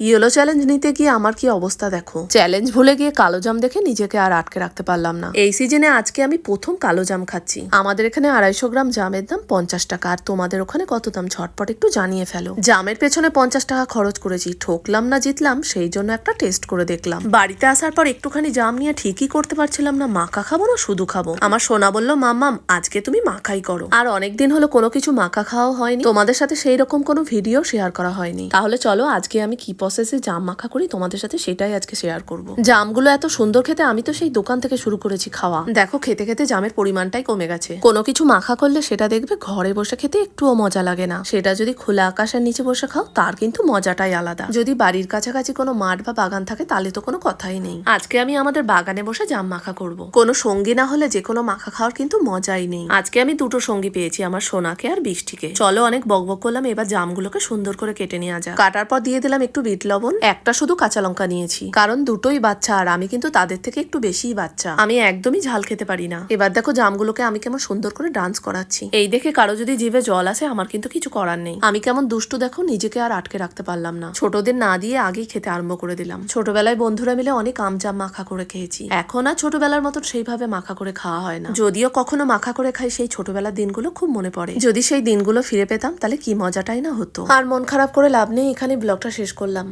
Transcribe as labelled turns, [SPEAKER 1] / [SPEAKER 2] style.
[SPEAKER 1] Yellow challenge নিতে গিয়ে আমার কি অবস্থা দেখো? চ্যালেঞ্জ ভুলে গিয়ে কালো জাম দেখে নিজেকে আর আটকে রাখতে পারলাম না। এই সিজনে আজকে আমি প্রথম কালো জাম খাচ্ছি। আমাদের এখানে আড়াইশো গ্রাম জামের দাম পঞ্চাশ টাকা আর তোমাদের ওখানে কত দাম? ঝটপট একটু জানিয়ে ফেলো। জামের পেছনে পঞ্চাশ টাকা খরচ করেছি ঠকলাম না জিতলাম সেই জন্য একটা টেস্ট করে দেখলাম। বাড়িতে আসার পর একটুখানি জাম নিয়ে ঠিকই করতে পারছিলাম না মাখা খাব না শুধু খাব। আমার সোনা বলল মাম্মাম আজকে তুমি মাখাই করো। আর অনেকদিন হলো কোনো কিছু মাখা খাওয়া হয়নি। তোমাদের সাথে সেই রকম কোনো ভিডিও শেয়ার করা হয়নি। তাহলে চলো আজকে আমি কি প্রসেসে জাম মাখা করি, তোমাদের সাথে সেটাই আজকে শেয়ার করব। জামগুলো এত সুন্দর খেতে, আমি তো সেই দোকান থেকে শুরু করেছি খাওয়া। দেখো, খেতে খেতে জামের পরিমাণটাই কমে গেছে। কোনো কিছু মাখা করলে সেটা দেখবে ঘরে বসে খেতে একটুও মজা লাগে না। সেটা যদি খোলা আকাশের নিচে বসে খাও, তার কিন্তু মজাটাই আলাদা। যদি বাড়ির কাছাকাছি কোনো মাঠ বা বাগান থাকে, তাহলে তো কোনো কথাই নেই। আজকে আমি আমাদের বাগানে বসে জাম মাখা করব। কোনো সঙ্গী না হলে যে কোনো মাখা খাওয়ার কিন্তু মজাই নেই। আজকে আমি দুটো সঙ্গী পেয়েছি, আমার সোনাকে আর বৃষ্টিকে। চলো অনেক বকবক করলাম, এবার জামগুলোকে সুন্দর করে কেটে নেওয়া যাক। কাটার পর দিয়ে দিলাম একটু বিট লবণ, একটা শুধু কাঁচা লঙ্কা নিয়েছি। কারণ দুটোই বাচ্চা, আর আমি কিন্তু তাদের থেকে একটু বেশিই বাচ্চা। আমি একদমই ঝাল খেতে পারি না। এবার দেখো জামগুলোকে আমি কেমন সুন্দর করে ডান্স করাচ্ছি। এই দেখে কারও যদি জিভে জল আসে, আমার কিন্তু কিছু করার নেই। আমি কেমন দুষ্টু দেখো, নিজেকে আর আটকে রাখতে পারলাম না। ছোটদের না দিয়ে আগেই খেতে আরম্ভ করে দিলাম। ছোটবেলায় বন্ধুরা মিলে অনেক আম জাম মাখা করে খেয়েছি। এখন আর ছোটবেলার মতন সেইভাবে মাখা করে খাওয়া হয় না। যদিও কখনো মাখা করে খাই, সেই ছোটবেলার দিনগুলো খুব মনে পড়ে। যদি সেই দিনগুলো ফিরে পেতাম, তাহলে কি মজাটাই না হতো? আর মন খারাপ করে লাভ নেই এখানে ব্লগটা শেষ করলাম।